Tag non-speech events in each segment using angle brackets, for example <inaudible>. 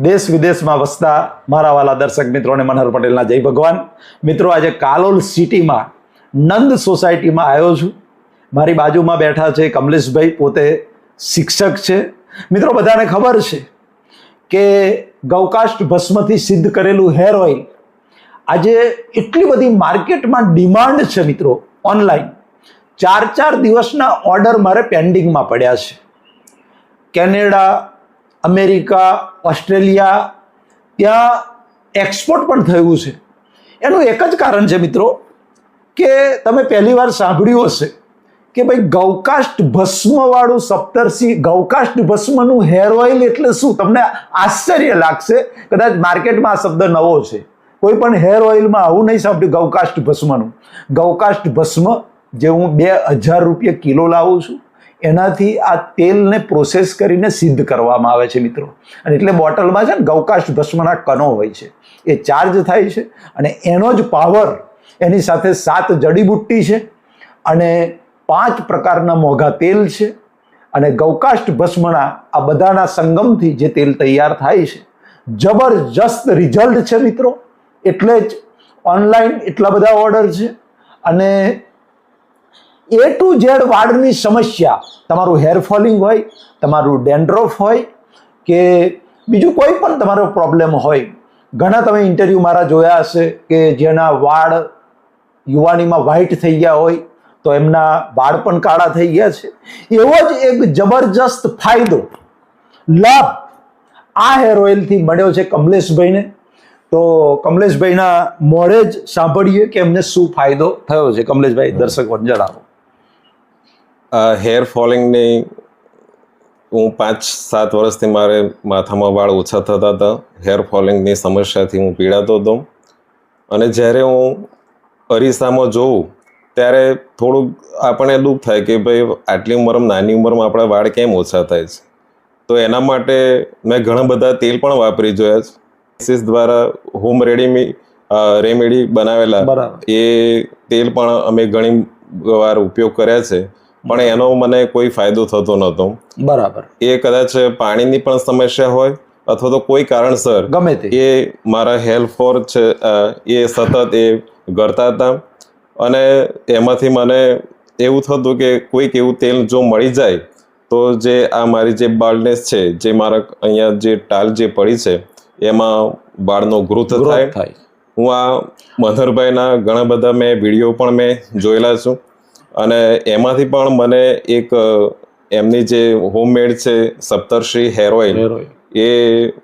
દેશ વિદેશમાં વસતા મારા વાલા દર્શક મિત્રોને મનહર પટેલના જય ભગવાન. મિત્રો, આજે કાલોલ સિટીમાં નંદ સોસાયટીમાં આવ્યો છું. મારી બાજુમાં બેઠા છે કમલેશભાઈ, પોતે શિક્ષક છે. મિત્રો, બધાને ખબર છે કે ગૌકાષ્ટ ભસ્મથી સિદ્ધ કરેલું હેર ઓઇલ આજે એટલી બધી માર્કેટમાં ડિમાન્ડ છે મિત્રો, ઓનલાઈન. ચાર ચાર દિવસના ઓર્ડર મારે પેન્ડિંગમાં પડ્યા છે. કેનેડા અમેરિકા, ઓસ્ટ્રેલિયા, ત્યાં એક્સપોર્ટ પણ થયું છે. એનું એક જ કારણ છે મિત્રો, કે તમે પહેલી વાર સાંભળ્યું હશે કે ભાઈ ગૌકાષ્ટ ભસ્મવાળું સપ્તર્ષિ, ગૌકાષ્ટ ભસ્મનું હેર ઓઇલ એટલે શું? તમને આશ્ચર્ય લાગશે. કદાચ માર્કેટમાં આ શબ્દ નવો છે. કોઈ પણ હેર ઓઇલમાં આવું નહીં સાંભળ્યું, ગૌકાષ્ટ ભસ્મનું. ગૌકાષ્ટ ભસ્મ, જે હું બે હજાર રૂપિયા કિલો લાવું છું. એનાથી આ તેલને પ્રોસેસ કરીને સિદ્ધ કરવામાં આવે છે મિત્રો. અને એટલે બોટલમાં છે ને ગૌકાષ્ટ ભસ્મના કણો હોય છે. એ ચાર્જ થાય છે અને એનો જ પાવર એની સાથે સાત જડીબુટ્ટી છે અને પાંચ પ્રકારના મોઘા તેલ છે. અને ગૌકાષ્ટ ભસ્મના આ બધાના સંગમથી જે તેલ તૈયાર થાય છે, જબરજસ્ત રિઝલ્ટ છે મિત્રો. એટલે જ ઓનલાઈન એટલા બધા ઓર્ડર છે અને એ ટુ ઝેડ વાળની સમસ્યા. તમારું હેર ફોલિંગ હોય, તમારું ડેન્ડ્રોફ હોય કે બીજું કોઈ પણ તમારો પ્રોબ્લેમ હોય. ઘણા તમે ઇન્ટરવ્યૂ મારા જોયા હશે કે જેના વાળ યુવાનીમાં વ્હાઇટ થઈ ગયા હોય, તો એમના વાળ પણ કાળા થઈ ગયા છે. એવો જ એક જબરજસ્ત ફાયદો, લાભ આ હેર ઓઇલથી મળ્યો છે કમલેશભાઈને. તો કમલેશભાઈના મોડે જ સાંભળીએ કે એમને શું ફાયદો થયો છે. કમલેશભાઈ, દર્શકોને જણાવો. હેર ફોલિંગની હું પાંચ સાત વર્ષથી મારે માથામાં વાળ ઓછા થતા હતા. હેર ફોલિંગની સમસ્યાથી હું પીડાતો હતો. અને જ્યારે હું અરીસામાં જોઉં ત્યારે થોડુંક આપણને દુઃખ થાય કે ભાઈ આટલી ઉંમરમાં નાની ઉંમરમાં આપણા વાળ કેમ ઓછા થાય છે? તો એના માટે મેં ઘણા બધા તેલ પણ વાપરી જોયા છે. સિસ દ્વારા હોમ રેડીમી રેમેડી બનાવેલા એ તેલ પણ અમે ઘણી વાર ઉપયોગ કર્યા છે. પણ એનો મને કોઈ ફાયદો થતો નહોતો. બરાબર. એ કદાચ પાણીની પણ સમસ્યા હોય અથવા તો કોઈ કારણસર ગમે તે. એ મારા હેલ્થ ફોર છે એ સતત એ કરતા હતા. અને એમાંથી મને એવું થતું કે કોઈક એવું તેલ જો મળી જાય તો જે આ મારી જે બાળનેસ છે જે મારા અહીંયા જે ટાલ જે પડી છે એમાં બાળનો ગ્રોથ થાય. હું આ મધરભાઈના ઘણા બધા મેં વીડિયો પણ મેં જોયેલા છું. અને એમાંથી પણ મને એક એમની જે હોમમેડ છે સપ્તર્ષિ હેર ઓઇલ એ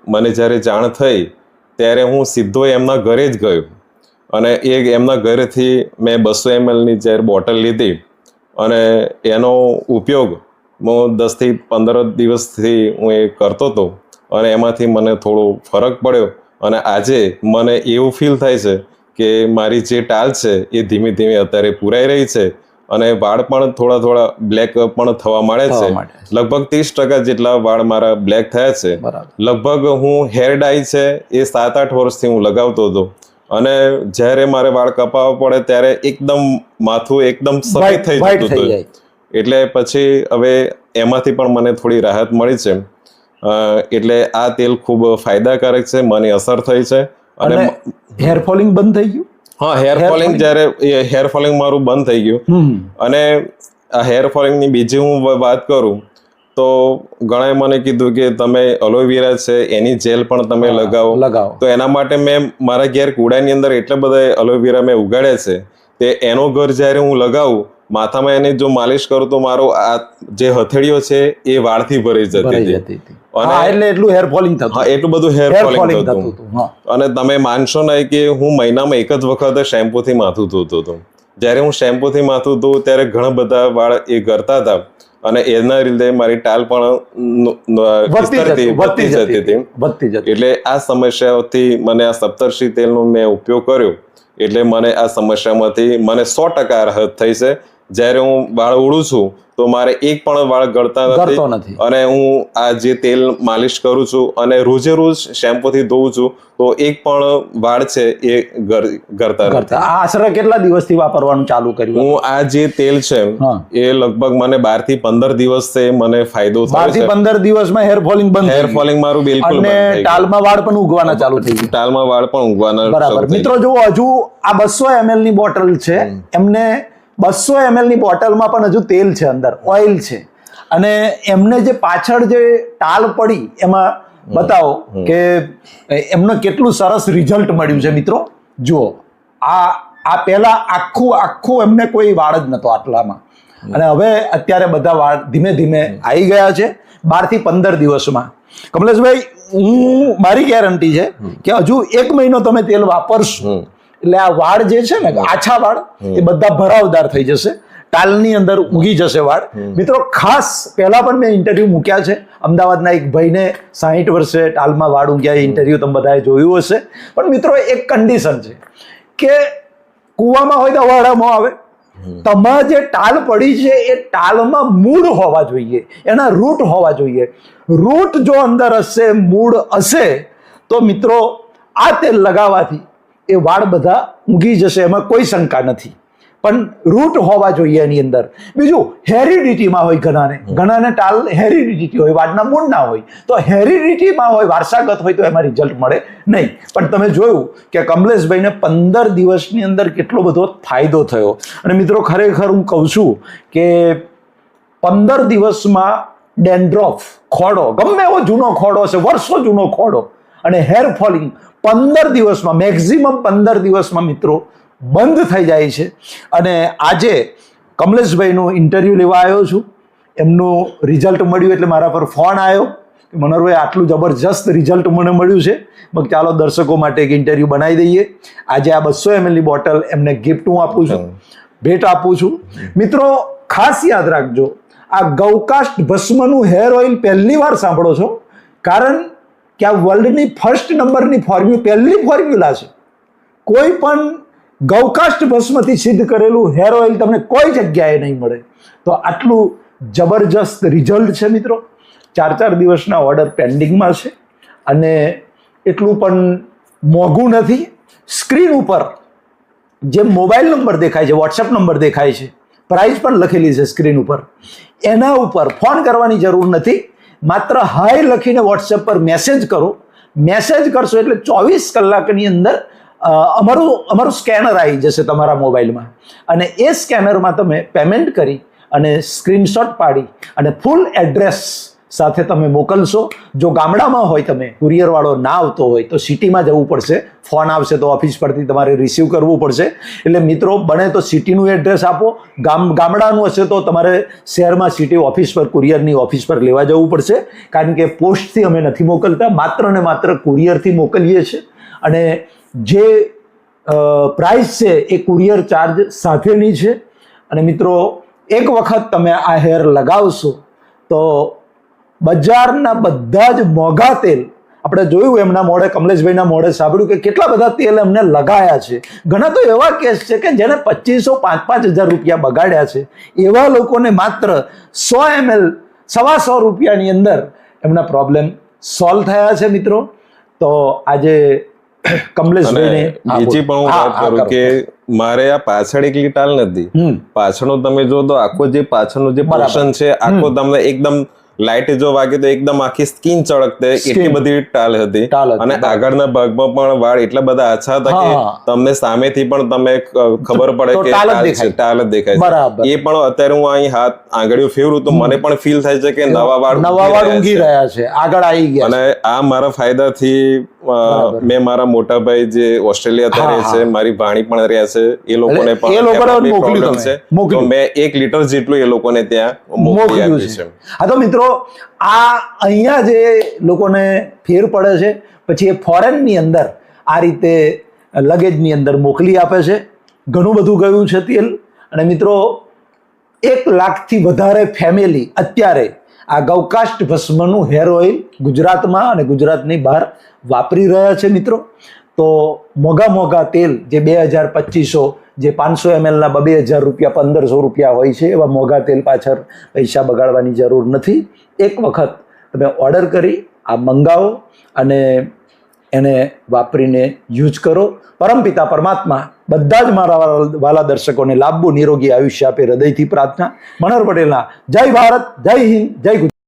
મને જ્યારે જાણ થઈ ત્યારે હું સીધો એમના ઘરે જ ગયો. અને એ એમના ઘરેથી મેં બસો એમએલની જ્યારે બોટલ લીધી અને એનો ઉપયોગ હું દસથી પંદર દિવસથી હું એ કરતો હતો. અને એમાંથી મને થોડો ફરક પડ્યો અને આજે મને એવું ફીલ થાય છે કે મારી જે ટાલ છે એ ધીમે ધીમે અત્યારે પૂરાઈ રહી છે. અને વાળ પણ થોડા થોડા બ્લેક પણ થવા માંડે છે. લગભગ ત્રીસ ટકા જેટલા વાળ મારા બ્લેક થયા છે. લગભગ હું હેર ડાય છે એ સાત આઠ વર્ષથી હું લગાવતો હતો. અને જ્યારે મારે વાળ કપાવવા પડે ત્યારે એકદમ માથું એકદમ સફેદ થઈ જતું હતું. એટલે પછી હવે એમાંથી પણ મને થોડી રાહત મળી છે. એટલે આ તેલ ખૂબ ફાયદાકારક છે મને અસર થઈ છે. અને હેર ફોલિંગ બંધ થઈ ગયું? હા હેર ફોલિંગ જ્યારે હેર ફોલિંગ મારું બંધ થઈ ગયું. અને આ હેર ફોલિંગની બીજી હું વાત કરું તો ઘણાએ મને કીધું કે તમે અલોવેરા છે એની જેલ પણ તમે લગાવો. લગાવો. તો એના માટે મેં મારા ઘેર કુડાની અંદર એટલા બધા એલોવેરા મેં ઉગાડ્યા છે તે એનો ઘર જ્યારે હું લગાવું માથામાં એની જો માલિશ કરું તો મારો આ જે હથેળીઓ છે એ વાળથી ભરાઈ જતી હતી. અને- એટલે એટલું હેર ફોલિંગ થતું હા એટલું બધું હેર ફોલિંગ થતું અને તમે માનશો નહીં કે હું મહિનામાં એક જ વખત શેમ્પૂથી માથું ધોતો હતો. જ્યારે હું શેમ્પૂથી માથું ધોઉં ત્યારે ઘણા બધા વાળ એ કરતા હતા. અને એના લીધે મારી ટાલ પણ વધતી જતી હતી. એટલે આ સમસ્યાઓથી મને આ સપ્તર્ષિ તેલનો મેં ઉપયોગ કર્યો. એટલે મને આ સમસ્યામાંથી મને સો ટકા રાહત થઈ છે. જ્યારે હું વાળ ઉડું છું તો મારે એક પણ વાળ ગળતા નથી અને હું આ જે તેલ માલિશ કરું છું અને રોજે રોજ શેમ્પૂથી ધોઉં છું તો એક પણ વાળ છે એ ગળતા નથી. આ આશરે કેટલા દિવસથી વાપરવાનું ચાલુ કર્યું? હું આ જે તેલ છે એ લગભગ મને બારથી પંદર દિવસથી મને ફાયદો થાયથી છે. પંદર દિવસમાં હેર ફોલિંગ બંધ હેર ફોલિંગ મારું બિલકુલ અને ટાલમાં વાળ પણ ઉગવાના ચાલુ થઈ ગયા. ટાલમાં વાળ પણ ઉગવાના બરાબર. મિત્રો જો હજુ આ બસો એમએલની બોટલ છે એમને બસો એમએલની બોટલમાં પણ હજુ તેલ છે અંદર ઓઇલ છે. અને એમને જે પાછળ જે ટાલ પડી એમાં બતાવો કે એમને કેટલું સરસ રિઝલ્ટ મળ્યું છે મિત્રો. જુઓ આ આ પહેલા આખું આખું એમને કોઈ વાળ જ નતો આટલામાં. અને હવે અત્યારે બધા વાળ ધીમે ધીમે આવી ગયા છે બારથી પંદર દિવસમાં. કમલેશભાઈ હું મારી ગેરંટી છે કે હજુ એક મહિનો તમે તેલ વાપરશો. એટલે આ વાળ જે છે ને આછા વાળ એ બધા ભરાવદાર થઈ જશે. ટાલની અંદર ઉગી જશે વાળ. મિત્રો ખાસ પહેલા પણ મેં ઇન્ટરવ્યુ મૂક્યા છે. અમદાવાદના એક ભાઈને સાહીઠ વર્ષે ટાલમાં વાળ ઉગ્યા ઇન્ટરવ્યુ તમે બધાએ જોયું હશે. પણ મિત્રો એક કન્ડિશન છે કે કૂવામાં હોય તો અવાડામાં આવે. તમારે જે ટાલ પડી છે એ ટાલમાં મૂળ હોવા જોઈએ. એના રૂટ હોવા જોઈએ. રૂટ જો અંદર હશે મૂળ હશે તો મિત્રો આ તેલ લગાવવાથી એ વાળ બધા ઊંઘી જશે એમાં કોઈ શંકા નથી. પણ રૂટ હોવા જોઈએ એની અંદર. બીજું હેરિડિટીમાં હોય ઘણાને. ઘણાને ટાલ હેરિડિટી હોય વાળના મૂળના હોય. તો હેરિડિટીમાં હોય વારસાગત હોય તો એમાં રિઝલ્ટ મળે નહીં. પણ તમે જોયું કે કમલેશભાઈને પંદર દિવસની અંદર કેટલો બધો ફાયદો થયો. અને મિત્રો ખરેખર હું કહું છું કે પંદર દિવસમાં ડેન્ડ્રોફ ખોડો ગમે એવો જૂનો ખોડો છે વર્ષો જૂનો ખોડો અને હેર ફોલિંગ પંદર દિવસમાં મેક્ઝિમમ પંદર દિવસમાં મિત્રો બંધ થઈ જાય છે. અને આજે કમલેશભાઈનું ઇન્ટરવ્યૂ લેવા આવ્યો છું. એમનું રિઝલ્ટ મળ્યું એટલે મારા પર ફોન આવ્યો કે મનોહરભાઈ, આટલું જબરજસ્ત રિઝલ્ટ મને મળ્યું છે. મગ ચાલો દર્શકો માટે એક ઇન્ટરવ્યૂ બનાવી દઈએ. આજે આ બસો એમએલની બોટલ એમને ગિફ્ટ હું આપું છું. ભેટ આપું છું. મિત્રો, ખાસ યાદ રાખજો, આ ગૌકાસ્ટ ભસ્મનું હેર ઓઇલ પહેલી વાર સાંભળો છો. કારણ કે આ વર્લ્ડની ફર્સ્ટ નંબરની ફોર્મ્યુ પહેલી ફોર્મ્યુલા છે. કોઈ પણ ગૌકાષ્ટ ભસ્મથી સિદ્ધ કરેલું હેર ઓઇલ તમને કોઈ જગ્યાએ નહીં મળે. તો આટલું જબરજસ્ત રિઝલ્ટ છે મિત્રો. ચાર ચાર દિવસના ઓર્ડર પેન્ડિંગમાં છે અને એટલું પણ મોંઘું નથી. સ્ક્રીન ઉપર જે મોબાઈલ નંબર દેખાય છે વોટ્સએપ નંબર દેખાય છે પ્રાઇસ પણ લખેલી છે સ્ક્રીન ઉપર. એના ઉપર ફોન કરવાની જરૂર નથી. માત્ર હાય લખીને વોટ્સએપ પર મેસેજ કરો. મેસેજ કરશો એટલે ચોવીસ કલાકની અંદર અમારું અમારું સ્કેનર આવી જશે તમારા મોબાઈલમાં. અને એ સ્કેનરમાં તમે પેમેન્ટ કરી અને સ્ક્રીનશોટ પાડી અને ફૂલ એડ્રેસ સાથે તમે મોકલશો. જો ગામડામાં હોય તમે, કુરિયરવાળો ના આવતો હોય, તો સિટીમાં જવું પડશે. ફોન આવશે તો ઓફિસ પરથી તમારે રિસીવ કરવું પડશે. એટલે મિત્રો, બને તો સિટીનું એડ્રેસ આપો. ગામ, ગામડાનું હશે તો તમારે શહેરમાં સિટી ઓફિસ પર, કુરિયરની ઓફિસ પર લેવા જવું પડશે. કારણ કે પોસ્ટથી અમે નથી મોકલતા, માત્ર ને માત્ર કુરિયરથી મોકલીએ છીએ. અને જે પ્રાઇસ છે એ કુરિયર ચાર્જ સાથેની છે. અને મિત્રો, એક વખત તમે આ હેર લગાવશો, તો બજારના બધા જ મોંઘા તેલ. આપણે જોયું એમના મોઢે કમલેશભાઈના મોઢે સાંભળ્યું કે કેટલા બધા તેલ એમને લગાયા છે. ઘણા તો એવા કેસ છે કે જેને પચીસો પાંચ પાંચ હજાર રૂપિયા બગાડ્યા છે. એવા લોકોને માત્ર સો એમએલ સવા સો રૂપિયાની અંદર એમના પ્રોબ્લેમ સોલ્વ થયા છે મિત્રો. તો આજે <coughs> કમલેશભાઈને બીજી પણ હું વાત કરું કે મારે આ પાછળ એકલી ટાલ નથી. પાછળનો તમે જો તો આખો જે પાછળનો જે. પોર્શન છે આખો તમને એકદમ લાઇટ જો વાગે તો એકદમ આખી સ્કીન ચળકતે એટલી બધી ટાલ હતી અને આગળના ભાગમાં પણ વાળ એટલા બધા આછા હતા. કે તમને સામેથી પણ તમે ખબર પડે કે ટાલ જ દેખાય. છે એ પણ અત્યારે હું અહીં હાથ આંગળીઓ ફેરું તો મને પણ ફીલ થાય છે કે નવા વાળ નવા વાળ ઊંઘી. રહ્યા છે આગળ આવી ગયા અને આ મારા ફાયદાથી. મેં મારા મોટા ભાઈ જે ઓસ્ટ્રેલિયા હા, રહે છે મારી ભાણી પણ રહ્યા છે એ લોકોને પણ મોકલ્યું છે. તો મેં એક લીટર જેટલું એ લોકોને ત્યાં મોકલી આપ્યું છે. છે. હા તો મિત્રો આ અહીંયા જે લોકોને ફેર પડે છે પછી એ ફોરેનની અંદર આ રીતે લગેજની અંદર મોકલી આપે છે. ઘણું બધું ગયું છે તેલ. અને મિત્રો એક લાખથી વધારે ફેમિલી અત્યારે આ ગૌકાષ્ટ ભસ્મનું હેર ઓઇલ ગુજરાતમાં અને ગુજરાતની બહાર વાપરી રહ્યા છે મિત્રો. તો મોંઘા મોંઘા તેલ જે બે હજાર પચીસો, જે પાંચસો એમએલના બબે હજાર રૂપિયા, પંદરસો રૂપિયા હોય છે, એવા મોંઘા તેલ પાછળ પૈસા બગાડવાની જરૂર નથી. એક વખત તમે ઓર્ડર કરી, આ મંગાવો અને એને વાપરીને યુઝ કરો. પરમપિતા પરમાત્મા બધા જ મારા વાલા- દર્શકોને લાંબુ નિરોગી આયુષ્ય આપે હૃદયથી પ્રાર્થના. મનોહર પટેલના, જય ભારત, જય હિન્દ, જય ગુજરાત.